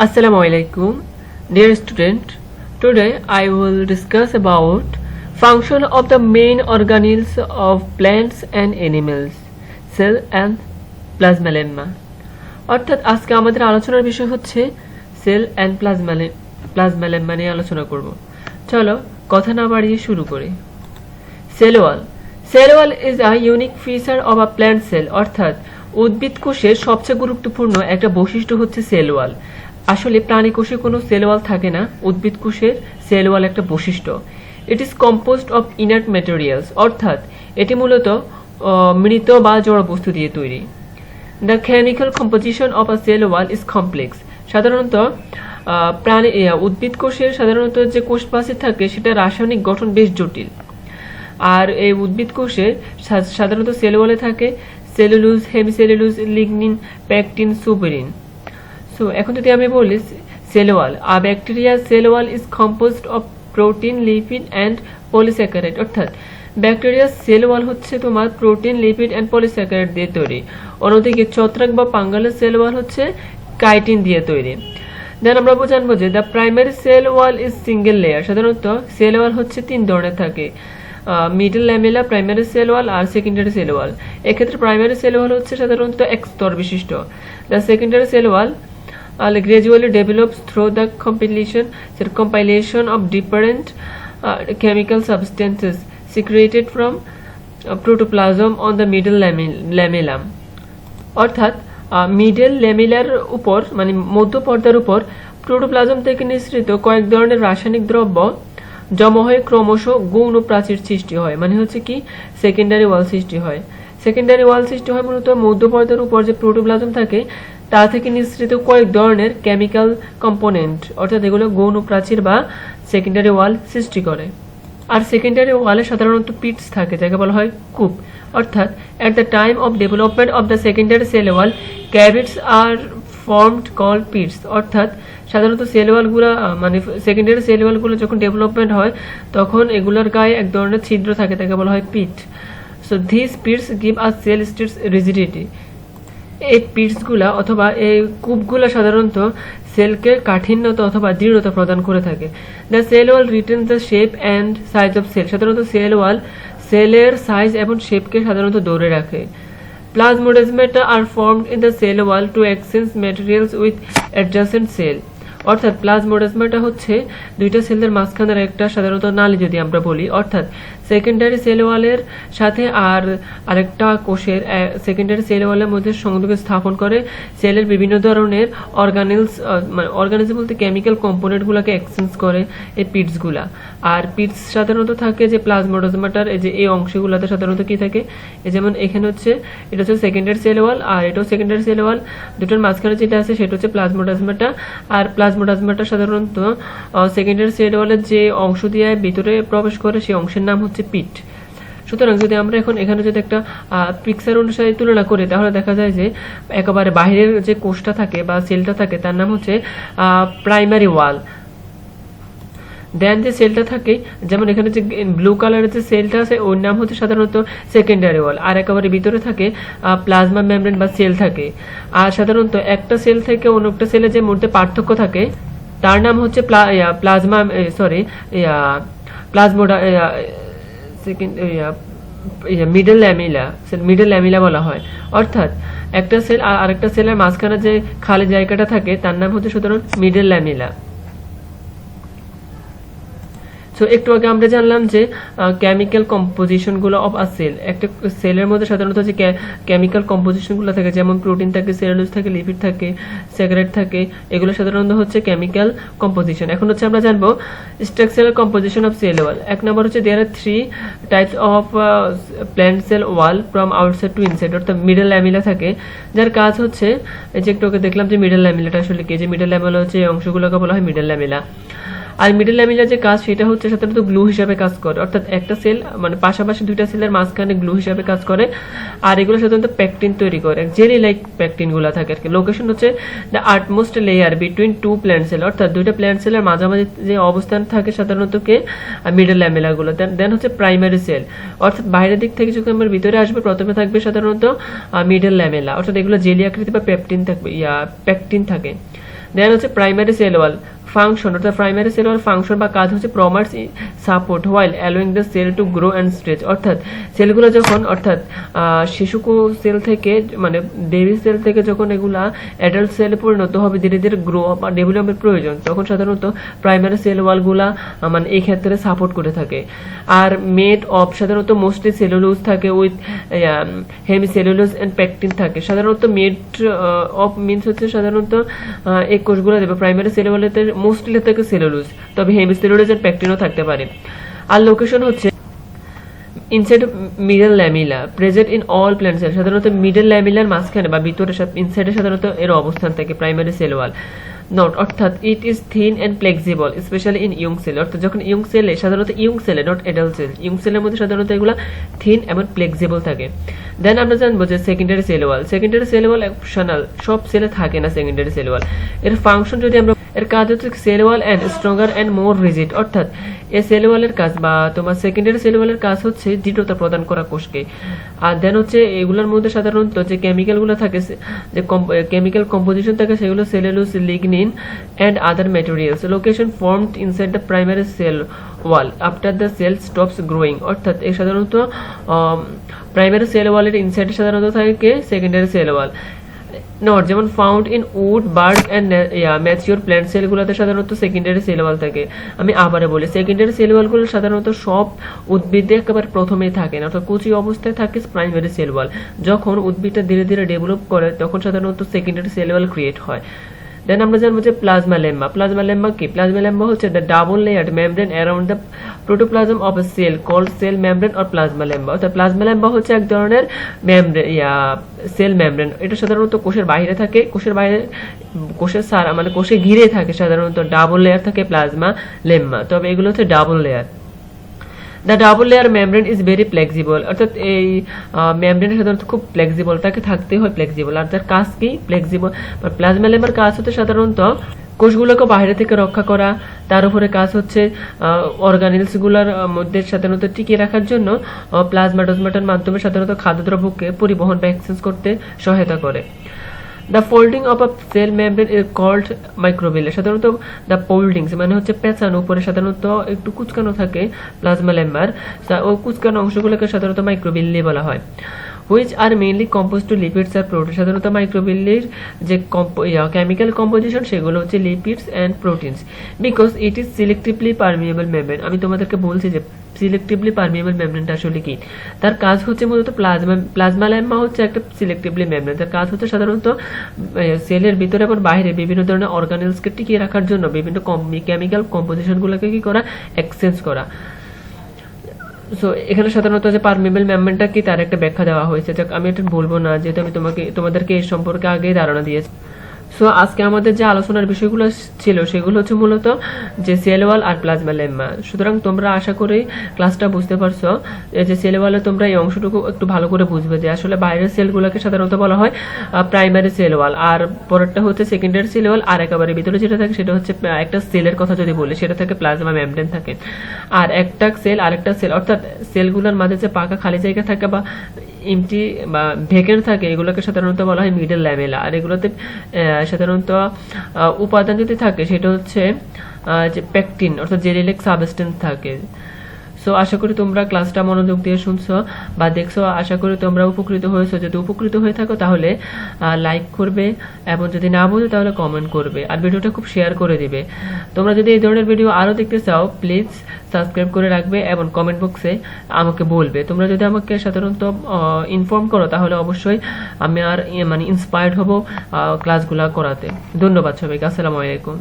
Assalamu alaikum, dear student. Today I will discuss about function of the main organelles of plants and animals, cell and plasmalemma. অর্থাৎ আজকে আমাদের আলোচনার বিষয় হচ্ছে sell and প্লাজমালে প্লাজমালেম্মা নিয়ে আলোচনা করব চলো কথা না বাড়িয়ে শুরু করি cell wall is a unique feature of a plant cell অর্থাৎ উদ্ভিদ কোষের সবচেয়ে গুরুত্বপূর্ণ একটা বৈশিষ্ট্য হচ্ছে সেল ওয়াল আসলে প্রাণী কোষে কোনো সেল ওয়াল থাকে না, উদ্ভিদ কোষের সেল ওয়াল একটা বৈশিষ্ট্য। It is composed of inert materials অর্থাৎ এটি মূলত মৃত বা জড় বস্তু দিয়ে তৈরি। The chemical composition of a cell wall is complex সাধারণত প্রাণী উদ্ভিদ কোষের সাধারণত যে কোষ প্রাচীর থাকে, সেটা রাসায়নিক গঠন বেশ জটিল। আর এই উদ্ভিদ কোষে সাধারণত সেল ওয়ালে থাকে cellulose hemicellulose lignin pectin suberin so এখন যদি আমি বলি cell wall a bacteria cell wall is composed of protein lipid and polysaccharide অর্থাৎ ব্যাকটেরিয়া সেল ওয়াল হচ্ছে তোমার প্রোটিন লিপিড অ্যান্ড পলিস্যাকারাইড দিয়ে তৈরি। অন্যদিকে, ছত্রাক বা পাঙ্গালের সেল ওয়াল হচ্ছে কাইটিন দিয়ে তৈরি। দেন আমরা জানব যে the primary cell wall is single layer সাধারণত সেল ওয়াল হচ্ছে তিন ধরনের থাকে। Middle lamella primary cell wall আর সেকেন্ডারি সেল ওয়াল এক্ষেত্রে প্রাইমারি সেল ওয়াল হচ্ছে সাধারণত এক স্তর বিশিষ্ট। The secondary cell wall uh, gradually develops through the compilation the compilation of different uh, chemical substances secreted from uh, protoplasm on the middle lamel- lamella অর্থাৎ middle ল্যামিলার উপর মানে মধ্য পর্দার উপর প্রোটোপ্লাজম থেকে নিঃসৃত কয়েক ধরনের রাসায়নিক দ্রব্য জমা হয়ে ক্রমশ গৌণ প্রাচীর সৃষ্টি হয় মানে হচ্ছে কি সেকেন্ডারি ওয়াল সৃষ্টি হয় সেকেন্ডারি ওয়াল সৃষ্টি হয় মূলত মধ্য পর্দার উপর যে প্রোটোপ্লাজম থাকে তা থেকে নিঃসৃত কয়েক ধরনের কেমিক্যাল কম্পোনেন্ট অর্থাৎ এগুলো গৌণ প্রাচীর বা সেকেন্ডারি ওয়াল সৃষ্টি করে। আর সেকেন্ডারি ওয়ালে সাধারণত পিটস থাকে, যাকে বলা হয় কূপ। অর্থাৎ at the time of development of the secondary cell wall cavities are formed call pits অর্থাৎ সাধারণত সেল ওয়ালগুলো মানে সেকেন্ডারি সেল ওয়ালগুলো যখন ডেভেলপমেন্ট হয়, তখন এগুলোর গায়ে এক ধরনের ছিদ্র থাকে, তাকে বলা হয় pit so this pits give a cell its rigidity এই পিটসগুলা অথবা এই কূপগুলা সাধারণত সেলকে কাঠিন্যতা অথবা দৃঢ়তা প্রদান করে থাকে। The cell wall retain the shape and size of cell সাধারণত সেল ওয়াল সেলের সাইজ এবং শেপকে সাধারণত ধরে রাখে। Plasmodesmata are formed in the cell wall to exchange materials with adjacent cell অর্থাৎ প্লাজমোডেজমাটা হচ্ছে দুইটা সেলের মাঝখানের একটা সাধারণত নালী যদি আমরা বলি। অর্থাৎ সেকেন্ডারি সেল ওয়ালের সাথে আর আরেকটা কোষের সেকেন্ডারি সেল ওয়ালের মধ্যে সংযোগ স্থাপন করে। সেলের বিভিন্ন ধরনের অর্গানিলস মানে অর্গানিজম বলতে কেমিক্যাল কম্পোনেন্টগুলোকে এক্সচেঞ্জ করে এই পিটসগুলা আর পিটস সাধারণত থাকে যে প্লাজমোডেজমাটার এই যে এই অংশগুলোতে সাধারণত কি থাকে? যেমন এখানে হচ্ছে, এটা হচ্ছে সেকেন্ডারি সেল ওয়াল আর এটাও সেকেন্ডারি সেল ওয়াল দুটোর মাঝখানে যেটা আছে সেটা হচ্ছে প্লাজমোডাজমাটা আর প্লাজমোডাজমাটা সাধারণত সেকেন্ডারি সেল ওয়ালের যে অংশ দিয়ে ভিতরে প্রবেশ করে সেই অংশের নাম হচ্ছে পিট সুতরাং যদি আমরা এখন এখানে যদি একটা পিকচার অনুসারে তুলনা করি, তাহলে দেখা যায় যে একেবারে বাইরের যে কোষটা থাকে বা সেলটা থাকে, তার নাম হচ্ছে প্রাইমারি ওয়াল দেন যে সেলটা থাকে, যেমন এখানে যে ব্লু কালারের যে সেলটা আছে, ওর নাম হচ্ছে সাধারণত সেকেন্ডারি ওয়াল আর একেবারে ভিতরে থাকে প্লাজমা মেমব্রেন বা সেল থাকে। আর সাধারণত একটা সেল থেকে অন্য একটা সেলের যে মধ্যে পার্থক্য থাকে, তার নাম হচ্ছে plasma sorry প্লাজমোডা second middle lamella middle lamella বলা হয়। অর্থাৎ, একটা সেল আর আরেকটা সেলের মাঝখানে যে খালি জায়গাটা থাকে, তার নাম হচ্ছে সুতরাং মিডল ল্যামিলা সো একটু আগে আমরা জানলাম যে কেমিক্যাল কম্পোজিশনগুলো অফ আ সেল একটা সেলের মধ্যে সাধারণত যে কেমিক্যাল কম্পোজিশনগুলো থাকে, যেমন প্রোটিন থাকে সেলুলোজ থাকে লিপিড থাকে স্যাকারাইড থাকে, এগুলো সাধারণত হচ্ছে কেমিক্যাল কম্পোজিশন এখন হচ্ছে আমরা জানব structural composition of cell wall এক নম্বর হচ্ছে there are three types of plant cell wall from outside to inside অর্থাৎ মিডল ল্যামিলা থাকে, যার কাজ হচ্ছে, এই যে একটু আগে দেখলাম যে মিডল ল্যামিলাটা আসলে কি? যে মিডল ল্যামিলা হচ্ছে, এই অংশগুলোকে বলা হয় মিডল ল্যামিলা আর মিডল ল্যামিলার যে কাজ, সেটা হচ্ছে সাধারণত গ্লু হিসাবে কাজ করে। অর্থাৎ একটা সেল মানে পাশাপাশি দুইটা সেলের মাঝখানে গ্লু হিসাবে কাজ করে। আর এগুলো সাধারণত প্যাকটিন তৈরি করে। জেলি লাইক প্যাকটিনগুলো থাকে আর কি লোকেশন হচ্ছে the outermost layer between two plant cell অর্থাৎ দুইটা প্ল্যান্ট সেলের মাঝামাঝি যে অবস্থান থাকে সাধারণত কে? মিডল ল্যামিলা গুলো। দেন হচ্ছে প্রাইমারি সেল অর্থাৎ বাইরের দিক থেকে যখন আমার ভিতরে আসবে, প্রথমে থাকবে সাধারণত মিডল ল্যামেলা অর্থাৎ এগুলো জেলি আকৃতি বা পেপটিন থাকবে, ইয়া প্যাকটিন থাকে। দেন হচ্ছে প্রাইমারি সেল ওয়াল ফাংশন অর্থাৎ প্রাইমারি সেল ওয়াল ফাংশন বা কাজ হচ্ছে প্রমার্স support while allowing the cell to grow and stretch অর্থাৎ সেলগুলো যখন, অর্থাৎ শিশুকু সেল থেকে মানে বেবি সেল থেকে যখন এগুলা অ্যাডাল্ট সেলে পরিণত হবে, ধীরে ধীরে গ্রো বা ডেভেলপের প্রয়োজন, তখন সাধারণত প্রাইমারি সেল ওয়ালগুলা মানে এই ক্ষেত্রে সাপোর্ট করে থাকে। আর মেড অফ সাধারণত মোস্টলি সেলুলোজ থাকে with hemicellulose and pectin থাকে। সাধারণত মেড অফ মিনস হচ্ছে সাধারণত এই কোষগুলো দেবে। প্রাইমারি সেলুলোতে মোস্টলি থাকে সেলুলোজ তবে হেমি সেলুলোজ প্যাকটিনও থাকতে পারে। আর লোকেশন হচ্ছে inside middle lamella present in all plant cell সাধারণত মিডল ল্যামিলার মাঝখানে বা ভিতরে ইনসাইডে সাধারণত এর অবস্থান থাকে প্রাইমারি সেল ওয়াল নট অর্থাৎ it is thin and flexible specially in young cell অর্থাৎ যখন ইয়ং সেলে সাধারণত ইয়ং সেলে নট এডাল্ট সেল ইয়ং সেলের মধ্যে সাধারণত এগুলো থিন এবং ফ্লেক্সিবল থাকে। দেন আমরা জানব যে secondary cell wall secondary cell wall সব সেলে থাকে না সেকেন্ডারি সেল ওয়াল এর ফাংশন যদি আমরা এর কাজ হচ্ছে cell wall and stronger and more rigid অর্থাৎ এ সেল ওয়ালের কাজ বা তোমার সেকেন্ডারি সেল ওয়ালের কাজ হচ্ছে দৃঢ়তা প্রদান করা কোষকে। আর দেন হচ্ছে এগুলোর মধ্যে সাধারণত যে কেমিক্যালগুলো থাকে যে কেমিক্যাল কম্পোজিশন থাকে, সেগুলো cellulose lignin and other materials location formed inside the primary cell wall after the cell stops growing অর্থাৎ এ সাধারণত প্রাইমারি সেল ওয়ালের ইনসাইডে সাধারণত থাকে সেকেন্ডারি সেল ওয়াল নট যেমন found in wood bird and mature plant সেলগুলোতে সাধারণত সেকেন্ডারি সেলওয়াল থাকে। আমি আবারও বলি সেকেন্ডারি সেলওয়ালগুলো সাধারণত সব উদ্ভিদে একেবারে প্রথমেই থাকে না, অর্থাৎ কুচি অবস্থায় থাকে প্রাইমারি সেলওয়াল যখন উদ্ভিদটা ধীরে ধীরে ডেভেলপ করে, তখন সাধারণত সেকেন্ডারি সেলওয়াল ক্রিয়েট হয়। দেন আমরা জানব যে প্লাজমা লেম্বা প্লাজমা লেম্বা কি? প্লাজমা লেম্বা হচ্ছে the double layered membrane around the protoplasm of a cell called cell membrane or plasmalemma অর্থাৎ প্লাজমা লেম্বা হচ্ছে এক ধরনের মেমব্রেন ইয়া সেল মেমব্রেন এটা সাধারণত কোষের বাইরে থাকে। কোষের বাইরে, কোষের সারা মানে কোষে ঘিরে থাকে সাধারণত ডাবল লেয়ার থাকে প্লাজমা লেম্বা তবে এগুলো হচ্ছে double layer the double layer membrane is very flexible অর্থাৎ এই মেমব্রেন সাধারণত খুব ফ্লেক্সিবল তাকে থাকতে হয় ফ্লেক্সিবল আর তার কাজ কি? ফ্লেক্সিবল প্লাজমা লেম্বার কাজ হচ্ছে সাধারণত কোষগুলোকে বাইরে থেকে রক্ষা করা। তার উপরে কাজ হচ্ছে অর্গানিলসগুলোর মধ্যে সাধারণত টিকিয়ে রাখার জন্য প্লাজমাটোজমাটার মাধ্যমে সাধারণত খাদ্যদ্রব্যকে পরিবহন বা এক্সচেঞ্জ করতে সহায়তা করে। The folding of a cell membrane is called microvilli সাধারণত দ্য ফোল্ডিংস মানে হচ্ছে পেঁচানো উপরে সাধারণত একটু কুচকানো থাকে প্লাজমা লেম্বার। ও কুচকানো অংশগুলোকে সাধারণত মাইক্রোবিল্লি বলা হয়। Which are mainly compose to lipids R protein সাধারণত মাইক্রোবিল্লির যে কেমিক্যাল কম্পোজিশন সেগুলো হচ্ছে lipids and proteins because it is selectively permeable membrane আমি তোমাদেরকে বলছি যে সিলেক্টিভলি পারমিয়েবল মেমব্রেনটা আসলে কি? তার কাজ হচ্ছে মূলত প্লাজমা প্লাজমা ল্যাম্মা হচ্ছে একটা সিলেক্টিভলি মেমব্রেন তার কাজ হচ্ছে সাধারণত সেলের ভিতরে এবং বাইরে বিভিন্ন ধরনের অর্গানিলসকে টিকিয়ে রাখার জন্য বিভিন্ন কেমিক্যাল কম্পোজিশনগুলোকে কি করা? এক্সচেঞ্জ করা। সো এখানে সাধারণত যে পারমিবল মেমব্রেনটা কি, তার একটা ব্যাখ্যা দেওয়া হয়েছে। যাক, আমি এটা বলব না, যেহেতু আমি তোমাকে, তোমাদেরকে এই সম্পর্কে আগেই ধারণা দিয়েছি। সো আজকে আমাদের যে আলোচনার বিষয়গুলো ছিল, সেগুলো হচ্ছে মূলত যে সেলওয়াল আর প্লাজমা লেম্মা সুতরাং তোমরা আশা করি ক্লাসটা বুঝতে পারছ। যে সেলওয়ালে তোমরা এই অংশটুকু একটু ভালো করে বুঝবে যে আসলে বাইরের সেলগুলোকে সাধারণত বলা হয় প্রাইমারি সেলওয়াল আর পরেরটা হচ্ছে সেকেন্ডারি সেলওয়াল আর একেবারে ভিতরে যেটা থাকে, সেটা হচ্ছে একটা সেলের কথা যদি বলি, সেটা থাকে প্লাজমা মেমব্রেন থাকে। আর একটা সেল, আরেকটা সেল, অর্থাৎ সেলগুলোর মাঝে যে পাকা খালি জায়গা থাকে বা ইমটি বা ভেকেন্ট থাকে, এগুলোকে সাধারণত বলা হয় মিডল ল্যামেলা আর এগুলোতে সাধারণত উপাদান যদি থাকে, সেটা হচ্ছে যে পেকটিন অর্থাৎ জেরিলেক সাবস্টেন্স থাকে। সো আশা করি তোমরা ক্লাসটা মনোযোগ দিয়ে শুনছো বা দেখছ। আশা করি তোমরা উপকৃত হয়েছো। যদি উপকৃত হয়ে থাকো, তাহলে লাইক করবে এবং যদি না বোঝো, তাহলে কমেন্ট করবে আর ভিডিওটা খুব শেয়ার করে দিবে। তোমরা যদি এই ধরনের ভিডিও আরও দেখতে চাও প্লিজ সাবস্ক্রাইব করে রাখবে এবং কমেন্ট বক্সে আমাকে বলবে। তোমরা যদি আমাকে সাধারণত ইনফর্ম করো, তাহলে অবশ্যই আমি আর মানে ইন্সপায়ার্ড হব ক্লাসগুলো করাতে। ধন্যবাদ সবাইকে। আসসালামু আলাইকুম।